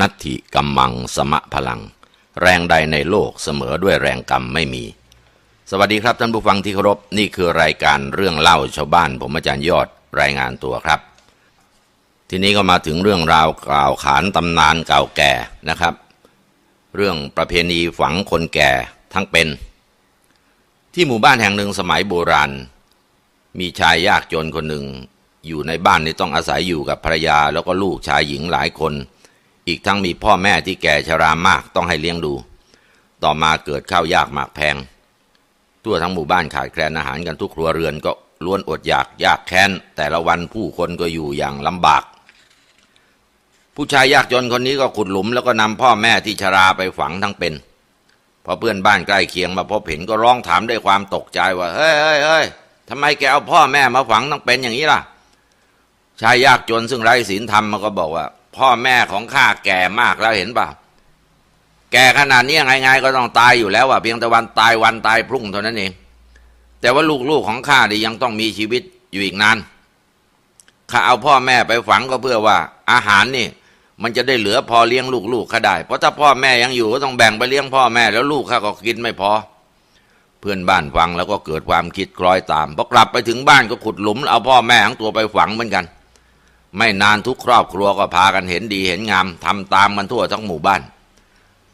นัตถิกัมมังสมะพลัง แรงใดในโลกเสมอด้วยแรงกรรมไม่มี สวัสดีครับท่านผู้ฟังที่เคารพนี่คือรายการเรื่องเล่าชาวบ้าน ผมอาจารย์ยอดรายงานตัวครับ ทีนี้ก็มาถึงเรื่องราวกล่าวขานตำนานเก่าแก่นะครับ เรื่องประเพณีฝังคนแก่ทั้งเป็น ที่หมู่บ้านแห่งหนึ่งสมัยโบราณ มีชายยากจนคนหนึ่งอยู่ในบ้านนี่ต้องอาศัยอยู่กับภรรยาแล้วก็ลูกชายหญิงหลายคน อีกทั้งมีพ่อแม่ที่แก่ชรามากต้องให้เลี้ยงดู ต่อมาเกิดข้าวยากหมากแพง ทั่วทั้งหมู่บ้านขาดแคลนอาหารกันทุกครัวเรือนก็ล้วนอดอยากยากแค้น แต่ละวันผู้คนก็อยู่อย่างลำบาก ผู้ชายยากจนคนนี้ก็ขุดหลุมแล้วก็นำพ่อแม่ที่ชราไปฝังทั้งเป็นพอเพื่อนบ้านใกล้เคียงมาพบเห็นก็ร้องถามด้วยความตกใจว่าเฮ้ยเฮ้ยเฮ้ยทำไมแกเอาพ่อแม่มาฝังทั้งเป็นอย่างนี้ล่ะ ชายยากจนซึ่งไร้ศีลธรรมมันก็บอกว่า พ่อแม่ของข้าแก่มากแล้วเห็นเปล่า แก่ขนาดนี้ยังไงไงก็ต้องตายอยู่แล้วอะเพียงแต่วันตายวันตายพรุ่งเท่านั้นเอง แต่ว่าลูกๆของข้าดิยังต้องมีชีวิตอยู่อีกนานข้าเอาพ่อแม่ไปฝังก็เพื่อว่า อาหารนี่ มันจะได้เหลือพอเลี้ยงลูกๆข้าได้ เพราะถ้าพ่อแม่ยังอยู่ก็ต้องแบ่งไปเลี้ยงพ่อแม่แล้วลูกข้าก็กินไม่พอเพื่อนบ้านฟังแล้วก็เกิดความคิดคล้อยตามพอกลับไปถึงบ้านก็ขุดหลุม เอาพ่อแม่ทั้งตัวไปฝังเหมือนกัน ไม่นานทุกครอบครัวก็พากันเห็นดีเห็นงามทำตามกันทั่วทั้งหมู่บ้าน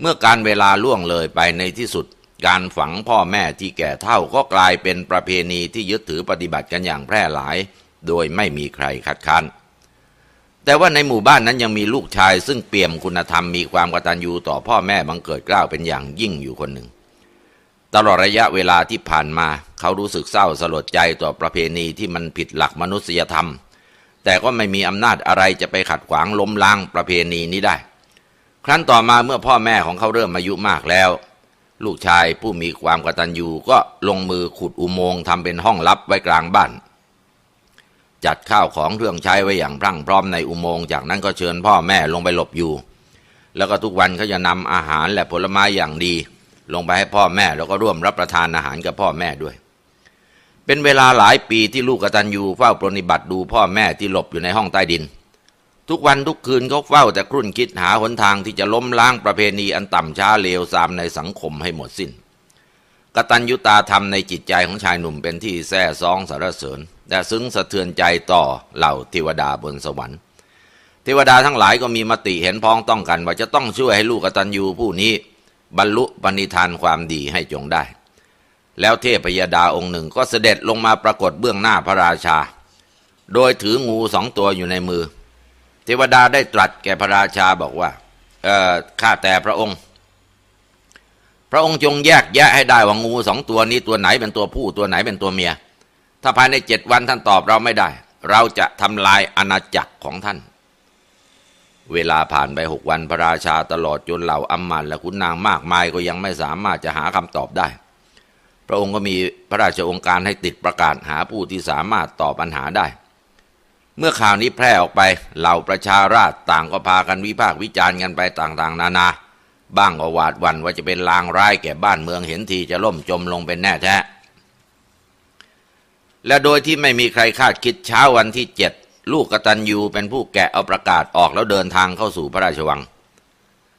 เมื่อการเวลาล่วงเลยไปในที่สุด การฝังพ่อแม่ที่แก่เฒ่าก็กลายเป็นประเพณีที่ยึดถือปฏิบัติกันอย่างแพร่หลาย โดยไม่มีใครคัดค้านแต่ว่าในหมู่บ้านนั้นยังมีลูกชาย ซึ่งเปี่ยมคุณธรรมมีความกตัญญูต่อพ่อแม่บังเกิดเกล้าวเป็นอย่างยิ่งอยู่คนหนึ่ง ตลอดระยะเวลาที่ผ่านมา เขารู้สึกเศร้าสลดใจต่อประเพณีที่มันผิดหลักมนุษยธรรม แต่ก็ไม่มีอำนาจอะไรจะไปขัดขวางล้มล้างประเพณีนี้ได้ ครั้นต่อมาเมื่อพ่อแม่ของเขาเริ่มอายุมากแล้ว ลูกชายผู้มีความกตัญญูก็ลงมือขุดอุโมงค์ทำเป็นห้องลับไว้กลางบ้าน จัดข้าวของเครื่องใช้ไว้อย่างพรั่งพร้อมในอุโมงค์จากนั้นก็เชิญพ่อแม่ลงไปหลบอยู่ แล้วก็ทุกวันเขาจะนำอาหารและผลไม้อย่างดี ลงไปให้พ่อแม่แล้วก็ร่วมรับประทานอาหารกับพ่อแม่ด้วย เป็นเวลาหลายปีที่ลูกกตัญญูเฝ้าปรนนิบัติดูพ่อแม่ที่หลบอยู่ในห้องใต้ดิน ทุกวันทุกคืนเขาเฝ้าแต่ครุ่นคิดหาหนทางที่จะล้มล้างประเพณีอันต่ำช้าเลวทรามในสังคมให้หมดสิ้น กตัญญูตาธรรมในจิตใจของชายหนุ่มเป็นที่แซ่ซองสารเสริญแต่ซึ้งสะเทือนใจต่อเหล่าเทวดาบนสวรรค์ เทวดาทั้งหลายก็มีมติเห็นพ้องต้องกันว่าจะต้องช่วยให้ลูกกตัญญูผู้นี้ บรรลุปณิธานความดีให้จงได้ แล้วเทพยดาองค์หนึ่งก็เสด็จลงมาปรากฏเบื้องหน้าพระราชา โดยถืองูสองตัวอยู่ในมือ เทวดาได้ตรัสแก่พระราชาบอกว่าเออข้าแต่พระองค์ พระองค์จงแยกแยะให้ได้ว่างูสองตัวนี้ตัวไหนเป็นตัวผู้ตัวไหนเป็นตัวเมีย ถ้าภายในเจ็ดวันท่านตอบเราไม่ได้ เราจะทำลายอาณาจักรของท่านเวลาผ่านไปหกวันพระราชาตลอดจนเหล่าอัมมันและขุนนางมากมายก็ยังไม่สามารถจะหาคำตอบได้ พระองค์ก็มีพระราชองค์การให้ติดประกาศหาผู้ที่สามารถตอบปัญหาได้ เมื่อข่าวนี้แพร่ออกไปเหล่าประชาราษต่างก็พากันวิพากษ์วิจารณ์กันไปต่างๆ นานา บ้างก็หวาดหวั่นว่าจะเป็นลางร้ายแก่บ้านเมืองเห็นทีจะล่มจมลงเป็นแน่แท้ และโดยที่ไม่มีใครคาดคิดเช้าวันที่เจ็ดลูกกตัญญูเป็นผู้แกะเอาประกาศออกแล้วเดินทางเข้าสู่พระราชวัง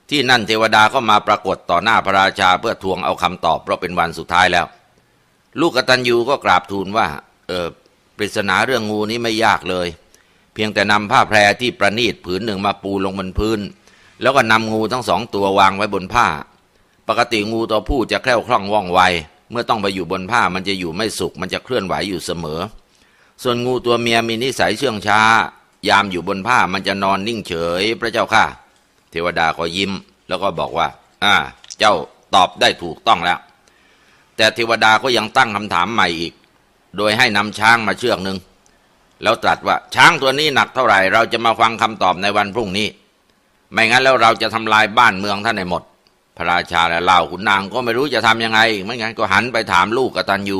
ที่นั่นเทวดาก็มาปรากฏต่อหน้าพระราชาเพื่อทวงเอาคำตอบเพราะเป็นวันสุดท้ายแล้ว ลูกกตัญญูก็กราบทูลว่า เออปริศนาเรื่องงูนี้ไม่ยากเลย เพียงแต่นำผ้าแพรที่ประณีตผืนหนึ่งมาปูลงบนพื้น แล้วก็นำงูทั้งสองตัววางไว้บนผ้า ปกติงูตัวผู้จะแคล่วคล่องว่องไว เมื่อต้องไปอยู่บนผ้ามันจะอยู่ไม่สุข มันจะเคลื่อนไหวอยู่เสมอ ส่วนงูตัวเมียมีนิสัยเชื่องช้า ยามอยู่บนผ้ามันจะนอนนิ่งเฉย พระเจ้าค่ะ เทวดาก็ยิ้ม แล้วก็บอกว่า อ่า เจ้าตอบได้ถูกต้องแล้ว แต่เทวดาก็ยังตั้งคำถามใหม่อีก โดยให้นำช้างมาเชือกหนึ่งแล้วตรัสว่าช้างตัวนี้หนักเท่าไหร่ เราจะมาฟังคำตอบในวันพรุ่งนี้ ไม่งั้นแล้วเราจะทำลายบ้านเมืองท่านให้หมด พระราชาและเหล่าขุนนางก็ไม่รู้จะทำยังไง ไม่งั้นก็หันไปถามลูกกตัญญู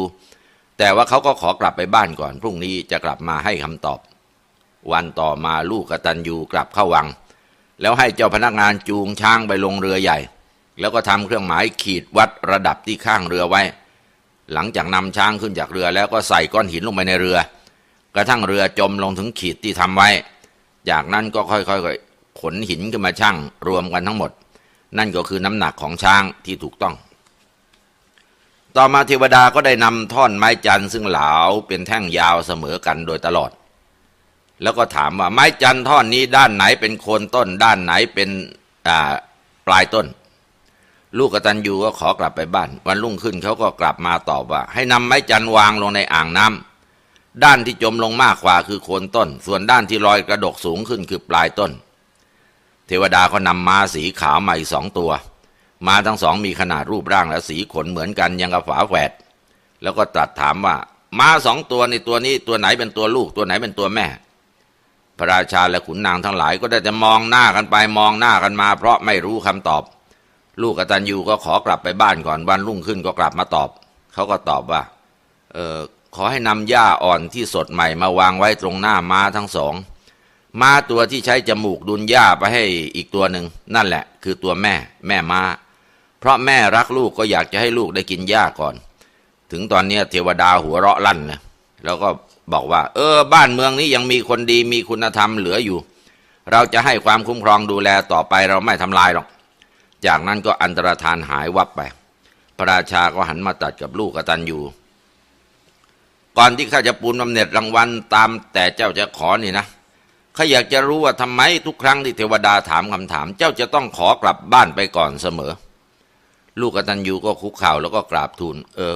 แต่ว่าเขาก็ขอกลับไปบ้านก่อน พรุ่งนี้จะกลับมาให้คำตอบ วันต่อมาลูกกตัญญูกลับเข้าวัง แล้วให้เจ้าพนักงานจูงช้างไปลงเรือใหญ่ แล้วก็ทำเครื่องหมายขีดวัดระดับที่ข้างเรือไว้ หลังจากนำช้างขึ้นจากเรือแล้วก็ใส่ก้อนหินลงไปในเรือ กระทั่งเรือจมลงถึงขีดที่ทำไว้ จากนั้นก็ค่อยๆขนหินขึ้นมาชั่งรวมกันทั้งหมด นั่นก็คือน้ำหนักของช้างที่ถูกต้อง ต่อมาเทวดาก็ได้นำท่อนไม้จันทร์ซึ่งเหลาเป็นแท่งยาวเสมอกันโดยตลอด แล้วก็ถามว่าไม้จันทร์ท่อนนี้ด้านไหนเป็นโคนต้น ด้านไหนเป็นปลายต้น ลูกกตัญญูก็ขอกลับไปบ้าน วันรุ่งขึ้นเขาก็กลับมาตอบว่า ให้นำไม้จันวางลงในอ่างน้ำด้านที่จมลงมากกว่าคือโคนต้น ส่วนด้านที่ลอยกระดกสูงขึ้นคือปลายต้น เทวดาก็นำม้าสีขาวมาอีกสองตัว ม้าทั้งสองมีขนาดรูปร่างและสีขนเหมือนกันยังกับฝาแฝดแล้วก็ตรัสถามว่าม้าสองตัวในตัวนี้ตัวไหนเป็นตัวลูกตัวไหนเป็นตัวแม่ พระราชาและขุนนางทั้งหลายก็ได้แต่มองหน้ากันไปมองหน้ากันมา เพราะไม่รู้คำตอบ ลูกกตัญญูก็ขอกลับไปบ้านก่อนวันรุ่งขึ้นก็กลับมาตอบ เขาก็ตอบว่า เออขอให้นำหญ้าอ่อนที่สดใหม่มาวางไว้ตรงหน้าม้าทั้งสอง ม้าตัวที่ใช้จมูกดุนหญ้าไปให้อีกตัวหนึ่งนั่นแหละ คือตัวแม่ แม่ม้า เพราะแม่รักลูกก็อยากจะให้ลูกได้กินหญ้าก่อน ถึงตอนเนี้เทวดาหัวเราะลั่นเลยแล้วก็บอกว่า เออ บ้านเมืองนี้ยังมีคนดีมีคุณธรรมเหลืออยู่ เราจะให้ความคุ้มครองดูแลต่อไปเราไม่ทำลายหรอก จากนั้นก็อันตรธานหายวับไป พระราชาก็หันมาตัดกับลูกกตันอยู่ ก่อนที่ข้าจะปูนบำเหน็จรางวัลตามแต่เจ้าจะขอนี่นะข้าอยากจะรู้ว่าทำไมทุกครั้งที่เทวดาถามคำถาม เจ้าจะต้องขอกลับบ้านไปก่อนเสมอ ลูกกตันยูก็คุกเข่าแล้วก็กราบทูลเออ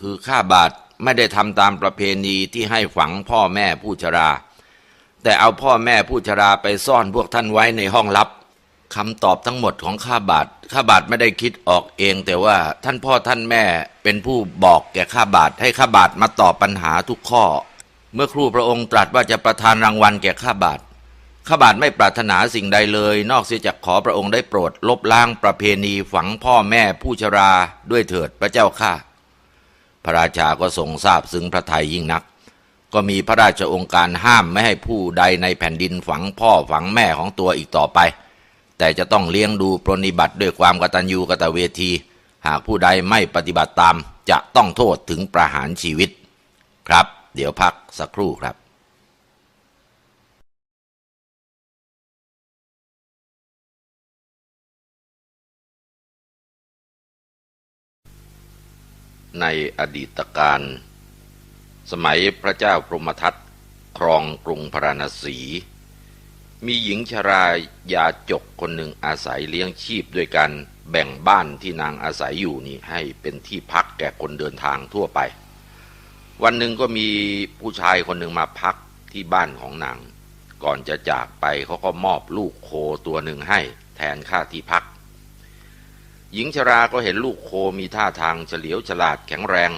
คือข้าบาทไม่ได้ทำตามประเพณีที่ให้ฝังพ่อแม่ผู้ชรา แต่เอาพ่อแม่ผู้ชราไปซ่อนพวกท่านไว้ในห้องลับ คำตอบทั้งหมดของข้าบาทข้าบาทไม่ได้คิดออกเอง แต่ว่าท่านพ่อท่านแม่เป็นผู้บอกแก่ข้าบาทให้ข้าบาทมาตอบปัญหาทุกข้อ เมื่อครูพระองค์ตรัสว่าจะประทานรางวัลแก่ข้าบาทข้าบาทไม่ปรารถนาสิ่งใดเลย นอกเสียจากขอพระองค์ได้โปรด ลบล้างประเพณีฝังพ่อแม่ผู้ชราด้วยเถิดพระเจ้าข้าพระราชาก็ทรงทราบซึ้งพระทัยยิ่งนัก ก็มีพระราชองค์การห้ามไม่ให้ผู้ใดในแผ่นดินฝังพ่อฝังแม่ของตัวอีกต่อไป แต่จะต้องเลี้ยงดูปรนิบัติด้วยความกตัญญูกตเวที หากผู้ใดไม่ปฏิบัติตามจะต้องโทษถึงประหารชีวิต ครับ เดี๋ยวพักสักครู่ครับในอดีตการ สมัยพระเจ้าพรหมทัตครองกรุงพราณสี มีหญิงชรายาจกคนหนึ่งอาศัยเลี้ยงชีพด้วยการแบ่งบ้านที่นางอาศัยอยู่นี่ให้เป็นที่พักแก่คนเดินทางทั่วไป วันหนึ่งก็มีผู้ชายคนหนึ่งมาพักที่บ้านของนาง ก่อนจะจากไปเขาก็มอบลูกโคตัวหนึ่งให้แทนค่าที่พัก หญิงชราก็เห็นลูกโคมีท่าทางเฉลียวฉลาดแข็งแรง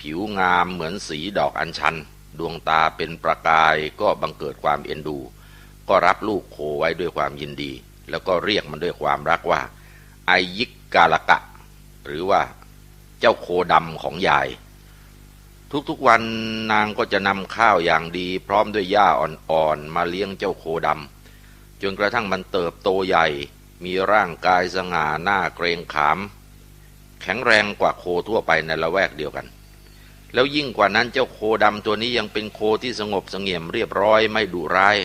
ผิวงามเหมือนสีดอกอัญชัน ดวงตาเป็นประกายก็บังเกิดความเอ็นดู ก็รับลูกโคไว้ด้วยความยินดี แล้วก็เรียกมันด้วยความรักว่าไอยิกกาลกะ หรือว่าเจ้าโคดำของยาย ทุกๆวันนางก็จะนำข้าวอย่างดี พร้อมด้วยหญ้าอ่อนๆมาเลี้ยงเจ้าโคดำจนกระทั่งมันเติบโตใหญ่ มีร่างกายสง่าหน้าเกรงขาม แข็งแรงกว่าโคทั่วไปในละแวกเดียวกัน แล้วยิ่งกว่านั้นเจ้าโคดำตัวนี้ยังเป็นโคที่สงบสงี่ยมเรียบร้อยไม่ดุร้าย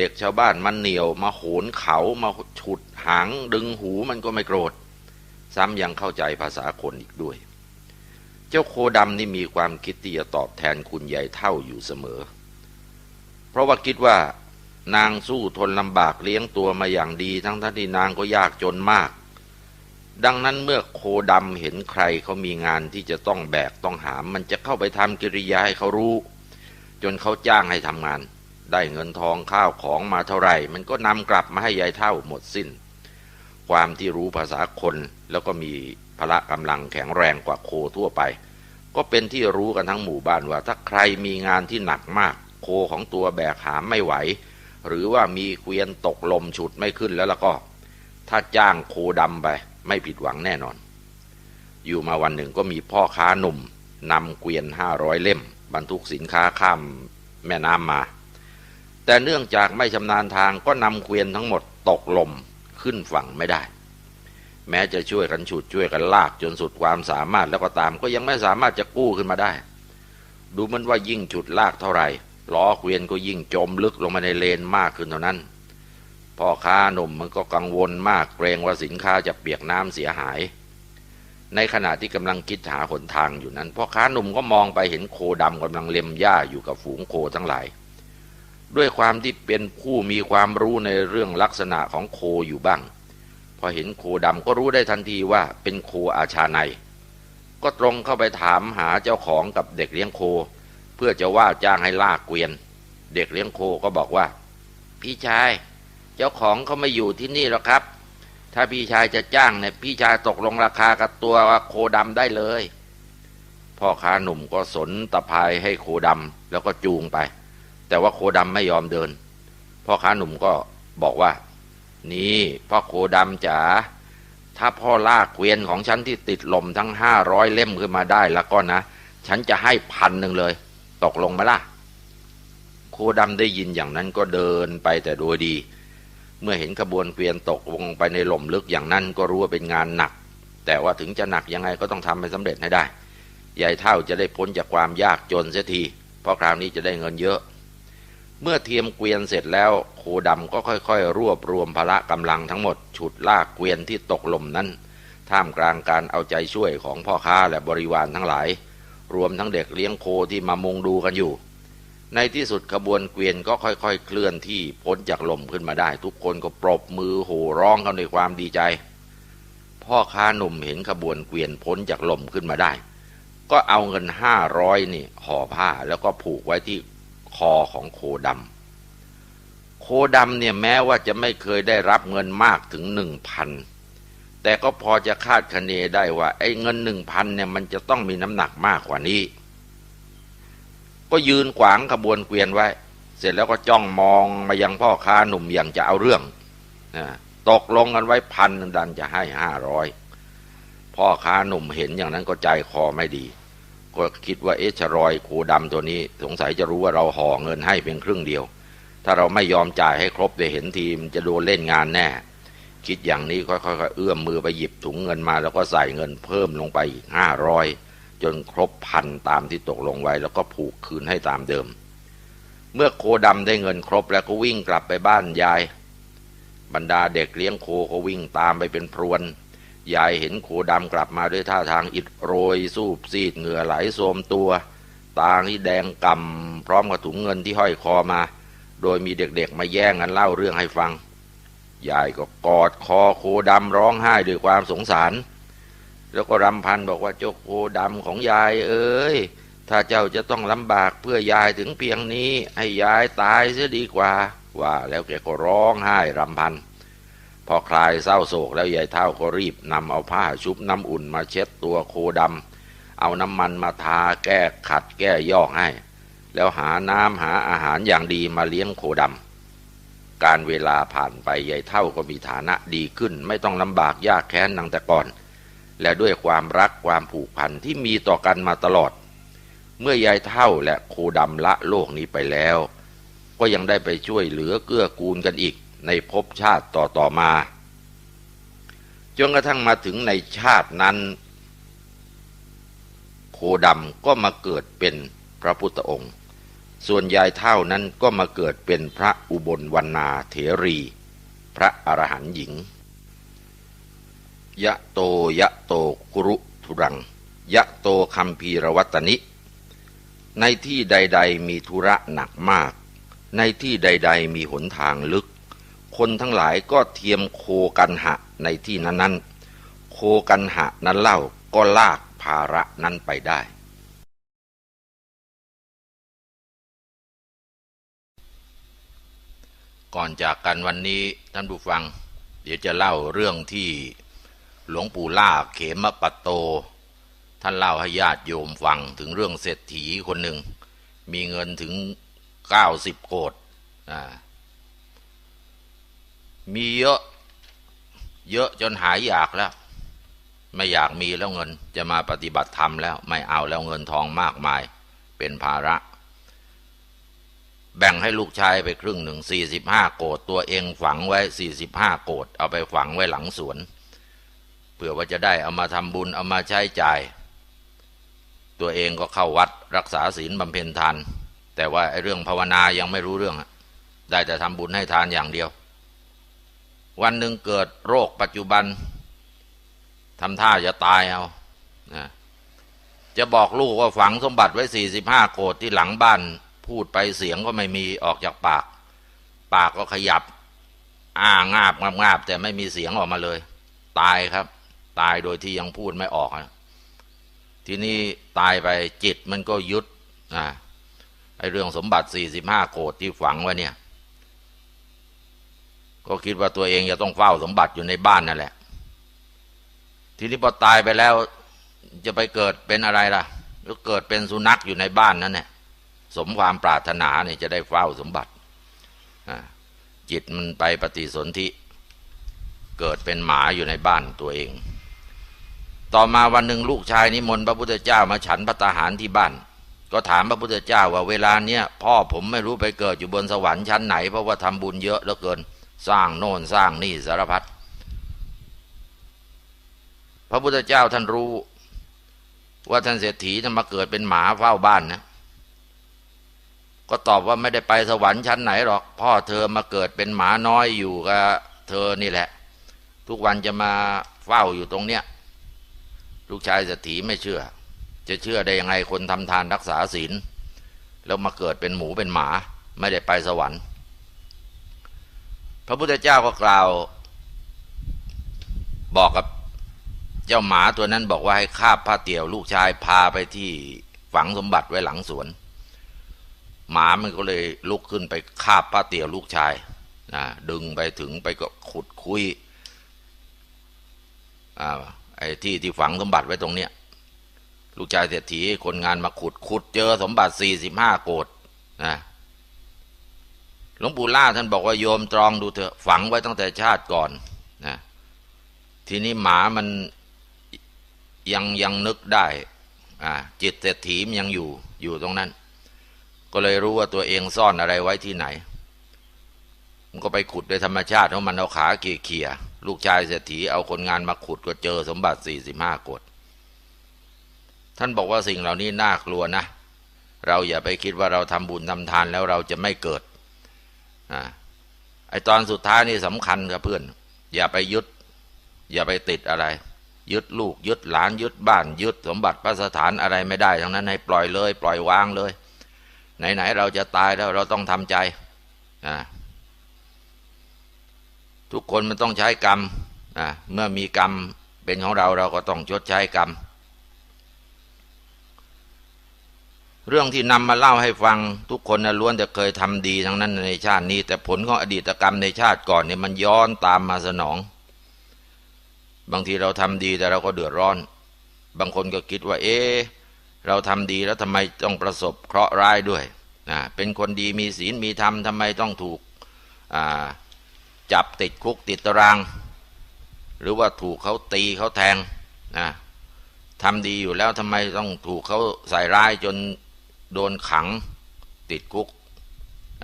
เด็กชาวบ้านมันเหนียว มาโหนเขามาฉุดหางดึงหูมันก็ไม่โกรธ ซ้ำยังเข้าใจภาษาคนอีกด้วย เจ้าโคดำนี่มีความคิดที่จะตอบแทนคุณยายเท่าอยู่เสมอ เพราะว่าคิดว่านางสู้ทนลำบากเลี้ยงตัวมาอย่างดี ทั้งท่านที่นางก็ยากจนมาก ดังนั้นเมื่อโคดำเห็นใครเขามีงานที่จะต้องแบกต้องหาม มันจะเข้าไปทำกิริยาให้เขารู้ จนเขาจ้างให้ทำงาน ได้เงินทองข้าวของมาเท่าไหร่ มันก็นำกลับมาให้ยายเท่าหมดสิ้น ความที่รู้ภาษาคนแล้วก็มีพละกำลังแข็งแรงกว่าโคทั่วไป ก็เป็นที่รู้กันทั้งหมู่บ้านว่าถ้าใครมีงานที่หนักมาก โคของตัวแบกหามไม่ไหว หรือว่ามีเกวียนตกลมฉุดไม่ขึ้นแล้วแล้วก็ ถ้าจ้างโคดำไป ไม่ผิดหวังแน่นอน อยู่มาวันหนึ่งก็มีพ่อค้าหนุ่มนำเกวียนห้าร้อยเล่ม บรรทุกสินค้าข้ามแม่น้ำมา แต่เนื่องจากไม่ชำนาญทางก็นำเกวียนทั้งหมดตกลมขึ้นฝั่งไม่ได้ แม้จะช่วยกันฉุดช่วยกันลากจนสุดความสามารถแล้วก็ตาม ก็ยังไม่สามารถจะกู้ขึ้นมาได้ ดูมันว่ายิ่งฉุดลากเท่าไหร่ล้อเกวียนก็ยิ่งจมลึกลงมาในเลนมากขึ้นเท่านั้นพ่อค้าหนุ่มมันก็กังวลมากเกรงว่าสินค้าจะเปียกน้ำเสียหาย ในขณะที่กำลังคิดหาหนทางอยู่นั้นพ่อค้าหนุ่มก็มองไปเห็นโคดำกำลังเล็มหญ้าอยู่กับฝูงโคทั้งหลาย ด้วยความที่เป็นผู้มีความรู้ในเรื่องลักษณะของโคอยู่บ้าง พอเห็นโคดำก็รู้ได้ทันทีว่าเป็นโคอาชาในก็ตรงเข้าไปถามหาเจ้าของกับเด็กเลี้ยงโค เพื่อจะว่าจ้างให้ลากเกวียน เด็กเลี้ยงโคก็บอกว่า พี่ชาย เจ้าของเขาไม่อยู่ที่นี่หรอกครับ ถ้าพี่ชายจะจ้างเนี่ยพี่ชายตกลงราคากับตัวโคดำได้เลย พ่อค้าหนุ่มก็สนตะพายให้โคดำแล้วก็จูงไป แต่ว่าโคดำไม่ยอมเดิน พ่อค้าหนุ่มก็บอกว่า นี่พ่อโคดำจ๋าถ้าพ่อลากเกวียนของฉันที่ติดลมทั้งห้าร้อยเล่มขึ้นมาได้แล้วก็นะ ฉันจะให้พันหนึ่งเลย ตกลงไหมล่ะ โคดำได้ยินอย่างนั้นก็เดินไปแต่โดยดี เมื่อเห็นขบวนเกวียนตกลงไปในหล่มลึกอย่างนั้นก็รู้ว่าเป็นงานหนัก แต่ว่าถึงจะหนักยังไงก็ต้องทำให้สำเร็จให้ได้ยายเท่าจะได้พ้นจากความยากจนเสียที เพราะคราวนี้จะได้เงินเยอะ เมื่อเทียมเกวียนเสร็จแล้วโคดำก็ค่อยๆ รวบรวมพละกำลังทั้งหมด ฉุดลากเกวียนที่ตกลมนั้น ท่ามกลางการเอาใจช่วยของพ่อค้าและบริวารทั้งหลาย รวมทั้งเด็กเลี้ยงโคที่มามุงดูกันอยู่ ในที่สุดขบวนเกวียนก็ค่อยๆ เคลื่อนที่พ้นจากลมขึ้นมาได้ ทุกคนก็ปรบมือโห่ร้องกันด้วยความดีใจ พ่อค้าหนุ่มเห็นขบวนเกวียนพ้นจากลมขึ้นมาได้ ก็เอาเงินห้าร้อยนี่ห่อผ้าแล้วก็ผูกไว้ที่ คอของโคดำโคดำเนี่ยแม้ว่าจะไม่เคยได้รับเงินมากถึงหนึ่งพันแต่ก็พอจะคาดคะเนได้ว่า ไอ้เงินหนึ่งพันเนี่ยมันจะต้องมีน้ำหนักมากกว่านี้ ก็ยืนขวางขบวนเกวียนไว้ เสร็จแล้วก็จ้องมองมายังพ่อค้าหนุ่มอย่างจะเอาเรื่องนะตกลงกันไว้พันดันจะให้ห้าร้อยพ่อค้าหนุ่มเห็นอย่างนั้นก็ใจคอไม่ดี ก็คิดว่าเอ๊ะชรอยโคดำตัวนี้ สงสัยจะรู้ว่าเราห่อเงินให้เพียงครึ่งเดียว ถ้าเราไม่ยอมจ่ายให้ครบเดี๋ยวเห็นทีมจะโดนเล่นงานแน่ คิดอย่างนี้ค่อยๆเอื้อมมือไปหยิบถุงเงินมา แล้วก็ใส่เงินเพิ่มลงไปอีกห้าร้อยจนครบพันตามที่ตกลงไว้ แล้วก็ผูกคืนให้ตามเดิม เมื่อโคดำได้เงินครบแล้วก็วิ่งกลับไปบ้านยาย บรรดาเด็กเลี้ยงโคก็วิ่งตามไปเป็นพรวน ยายเห็นโคดำกลับมาด้วยท่าทางอิดโรย สูบซีดเหงื่อไหลโสมตัว ตาที่แดงกำพร้อมกับถุงเงินที่ห้อยคอมา โดยมีเด็กๆมาแย่งกันเล่าเรื่องให้ฟัง ยายก็กอดคอโคดำร้องไห้ด้วยความสงสาร แล้วก็รำพันบอกว่าเจ้าโคดำของยายเอ้ยถ้าเจ้าจะต้องลำบากเพื่อยายถึงเพียงนี้ ให้ยายตายเสียดีกว่า ว่าแล้วแกก็ร้องไห้รำพัน พอคลายเศร้าโศกแล้วยายเท่าก็รีบนำเอาผ้าชุบน้ำอุ่นมาเช็ดตัวโคดำเอาน้ำมันมาทาแก้ขัดแก้ยอกให้ แล้วหาน้ำหาอาหารอย่างดีมาเลี้ยงโคดำการเวลาผ่านไปยายเท่าก็มีฐานะดีขึ้น ไม่ต้องลำบากยากแค้นดังแต่ก่อน และด้วยความรักความผูกพันที่มีต่อกันมาตลอด เมื่อยายเท่าและโคดำละโลกนี้ไปแล้ว ก็ยังได้ไปช่วยเหลือเกื้อกูลกันอีก ในภพชาติต่อต่อมา จนกระทั่งมาถึงในชาตินั้น โคดำก็มาเกิดเป็นพระพุทธองค์ ส่วนยายเท่านั้นก็มาเกิดเป็นพระอุบลวรรณาเถรี พระอรหันต์หญิง ยะโตยะโตกุรุทุรัง ยะโตคัมภีรวัตนิ ในที่ใด ๆ มีธุระหนักมาก ในที่ใด ๆ มีหนทางลึก คนทั้งหลายก็เทียมโคกันหะในที่นั้นๆ โคกันหะนั้นเล่าก็ลากภาระนั้นไปได้ ก่อนจากกันวันนี้ท่านผู้ฟัง เดี๋ยวจะเล่าเรื่องที่หลวงปู่ล่าเขมปัตโต ท่านเล่าให้ญาติโยมฟังถึงเรื่องเศรษฐีคนหนึ่ง มีเงินถึงเก้าสิบโกดอ่า มีเยอะ เยอะจนหายอยากแล้ว ไม่อยากมีแล้วเงิน จะมาปฏิบัติธรรมแล้ว ไม่เอาแล้วเงินทองมากมาย เป็นภาระ แบ่งให้ลูกชายไปครึ่งหนึ่งสี่สิบห้าโกดตัวเองฝังไว้สี่สิบห้าโกดเอาไปฝังไว้หลังสวนเพื่อว่าจะได้เอามาทำบุญเอามาใช้จ่าย ตัวเองก็เข้าวัดรักษาศีลบำเพ็ญทาน แต่ว่าไอ้เรื่องภาวนายังไม่รู้เรื่องได้แต่ทำบุญให้ทานอย่างเดียว วันหนึ่งเกิดโรคปัจจุบันทำท่าจะตายเอานะจะบอกลูกว่าฝังสมบัติไว้สี่สิบห้าโกดที่หลังบ้าน พูดไปเสียงก็ไม่มีออกจากปาก ปากก็ขยับ อ้างาบงาบงาบแต่ไม่มีเสียงออกมาเลย ตายครับ ตายโดยที่ยังพูดไม่ออกนะทีนี้ตายไปจิตมันก็ยุดนะไอเรื่องสมบัติสี่สิบห้าโกดที่ฝังไว้เนี่ย ก็คิดว่าตัวเองจะต้องเฝ้าสมบัติอยู่ในบ้านนั่นแหละ ทีนี้พอตายไปแล้วจะไปเกิดเป็นอะไรล่ะก็เกิดเป็นสุนัขอยู่ในบ้านนั่นแหละสมความปรารถนาเนี่ยจะได้เฝ้าสมบัติอ่าจิตมันไปปฏิสนธิเกิดเป็นหมาอยู่ในบ้านตัวเอง ต่อมาวันหนึ่งลูกชายนิมนต์พระพุทธเจ้ามาฉันพระตาหารที่บ้าน ก็ถามพระพุทธเจ้าว่าเวลาเนี้ยพ่อผมไม่รู้ไปเกิดอยู่บนสวรรค์ชั้นไหนเพราะว่าทำบุญเยอะเหลือเกิน สร้างโน่นสร้างนี่สารพัดพระพุทธเจ้าท่านรู้ ว่าท่านเศรษฐีจะมาเกิดเป็นหมาเฝ้าบ้านนะก็ตอบว่าไม่ได้ไปสวรรค์ชั้นไหนหรอก พ่อเธอมาเกิดเป็นหมาน้อยอยู่กับเธอนี่แหละ ทุกวันจะมาเฝ้าอยู่ตรงเนี้ยลูกชายเศรษฐีไม่เชื่อ จะเชื่อได้ยังไงคนทำทานรักษาศีลแล้วมาเกิดเป็นหมูเป็นหมา ไม่ได้ไปสวรรค์ พระพุทธเจ้าก็กล่าว บอกกับเจ้าหมาตัวนั้นบอกว่าให้คาบผ้าเตี่ยวลูกชายพาไปที่ฝังสมบัติไว้หลังสวน หมามันก็เลยลุกขึ้นไปคาบผ้าเตี่ยวลูกชายนะดึงไปถึงไปก็ขุดคุยอ่าไอ้ที่ที่ฝังสมบัติไว้ตรงเนี้ยลูกชายเศรษฐีคนงานมาขุดขุดเจอสมบัติสี่สิบห้าโกดนะ หลวงปู่ล่าท่านบอกว่าโยมตรองดูเถอะฝังไว้ตั้งแต่ชาติก่อนนะทีนี้หมามันยังยังนึกได้อ่าจิตเศรษฐีมนยังอยู่อยู่ตรงนั้น ก็เลยรู้ว่าตัวเองซ่อนอะไรไว้ที่ไหน มันก็ไปขุดโดยธรรมชาติเพราะมันเอาขาเขี่ยลูกชายเศรษฐีเอาคนงานมาขุดก็เจอสมบัติสี่สิบห้ากดท่านบอกว่าสิ่งเหล่านี้น่ากลัวนะ เราอย่าไปคิดว่าเราทำบุญทำทานแล้วเราจะไม่เกิด อไอตอนสุดท้ายนี่สำคัญครับเพื่อน อย่าไปยึด อย่าไปติดอะไร ยึดลูกยึดหลานยึดบ้านยึดสมบัติพระสถานอะไรไม่ได้ ทั้งนั้นให้ปล่อยเลย ปล่อยวางเลย ไหนๆเราจะตายแล้วเราต้องทำใจทุกคนมันต้องใช้กรรมเมื่อมีกรรมเป็นของเราเราก็ต้องชดใช้กรรม เรื่องที่นำมาเล่าให้ฟังทุกคนนะล้วนจะเคยทำดีทั้งนั้นในชาตินี้ แต่ผลของอดีตกรรมในชาติก่อนเนี่ยมันย้อนตามมาสนอง บางทีเราทำดีแต่เราก็เดือดร้อน บางคนก็คิดว่า เอ๊เราทำดีแล้วทำไมต้องประสบเคราะห์ร้ายด้วยนะเป็นคนดีมีศีลมีธรรมทำไมต้องถูกจับติดคุกติดตาราง หรือว่าถูกเขาตีเขาแทงนะทำดีอยู่แล้วทำไมต้องถูกเขาใส่ร้ายจน โดนขังติดคุก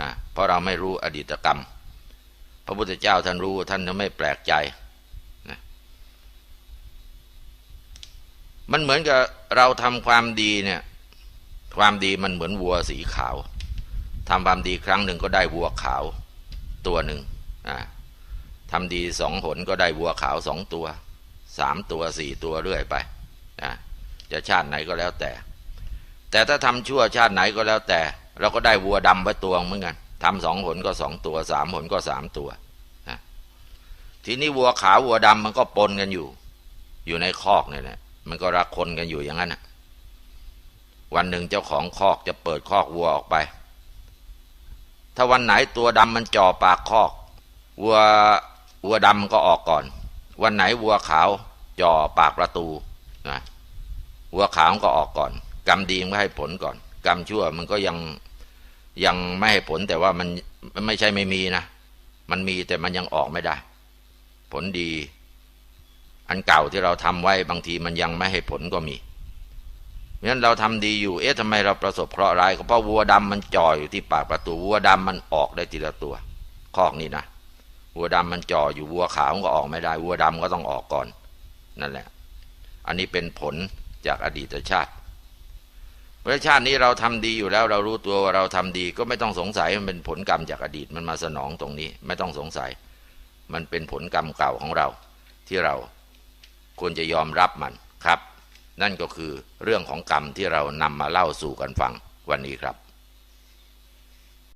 นะเพราะเราไม่รู้อดีตกรรม พระพุทธเจ้าท่านรู้ท่านจะไม่แปลกใจนะมันเหมือนกับเราทำความดีเนี่ยความดีมันเหมือนวัวสีขาวทำความดีครั้งหนึ่งก็ได้วัวขาวตัวหนึ่งอ่าทำดีสองหนก็ได้วัวขาวสองตัวสามตัวสี่ตัวเรื่อยไป จะชาติไหนก็แล้วแต่ แต่ถ้าทำชั่วชาติไหนก็แล้วแต่ เราก็ได้วัวดำไว้ตัวเหมือนกันทำสองหนก็สองตัวสามหนก็สามตัวทีนี้วัวขาววัวดำมันก็ปนกันอยู่ อยู่ในคอกเนี่ยแหละมันก็รักคนกันอยู่อย่างนั้นวันหนึ่งเจ้าของคอกจะเปิดคอกวัวออกไป ถ้าวันไหนตัวดำมันจ่อปากคอกวัววัวดำก็ออกก่อน วันไหนวัวขาวจ่อปากประตูนะวัวขาวก็ออกก่อน กรรมดีมันก็ให้ผลก่อน กรรมชั่วมันก็ยังยังไม่ให้ผลแต่ว่ามันไม่ใช่ไม่มีนะ มันมีแต่มันยังออกไม่ได้ ผลดี อันเก่าที่เราทำไว้บางทีมันยังไม่ให้ผลก็มีเพราะฉะนั้นเราทำดีอยู่ เอ๊ะทำไมเราประสบเคราะห์ร้ายก็เพราะวัวดำมันจ่ออยู่ที่ปากประตูวัวดำมันออกได้ทีละตัว คอกนี่นะวัวดำมันจ่ออยู่วัวขาวก็ออกไม่ได้ วัวดำก็ต้องออกก่อน นั่นแหละ อันนี้เป็นผลจากอดีตชาติ พราะชาตินี้เราทำดีอยู่แล้วเรารู้ตัวว่าเราทำดีก็ไม่ต้องสงสัยมันเป็นผลกรรมจากอดีตมันมาสนองตรงนี้ ไม่ต้องสงสัย มันเป็นผลกรรมเก่าของเรา ที่เราควรจะยอมรับมันครับ นั่นก็คือเรื่องของกรรมที่เรานำมาเล่าสู่กันฟังวันนี้ครับ